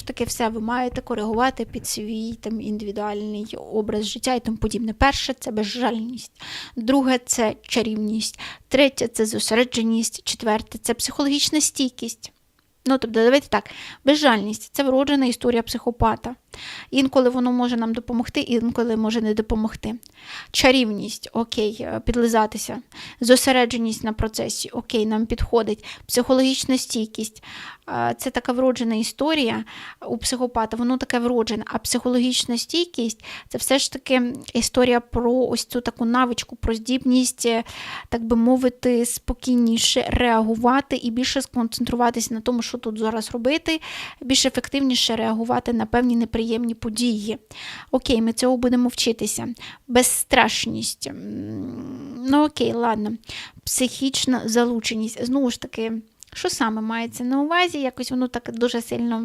ж таки, все ви маєте коригувати під свій там індивідуальний образ життя і тому подібне. Перше це безжальність, друге це чарівність, третє це зосередженість, четверте це психологічна стійкість. Ну, тобто, давайте так, безжальність це вроджена історія психопата. Інколи воно може нам допомогти, інколи може не допомогти. Чарівність, окей, е, підлизатися, зосередженість на процесі, окей, нам підходить. Психологічна стійкість е, це така вроджена історія у психопата, воно таке вроджене. А психологічна стійкість це все ж таки історія про ось цю таку навичку, про здібність, е, так би мовити, спокійніше реагувати і більше сконцентруватися на тому, що тут зараз робити, більш ефективніше реагувати на певні неприємні події. Окей, ми цього будемо вчитися. Безстрашність. Ну окей, ладно. Психічна залученість. Знову ж таки, що саме мається на увазі? Якось воно так дуже сильно.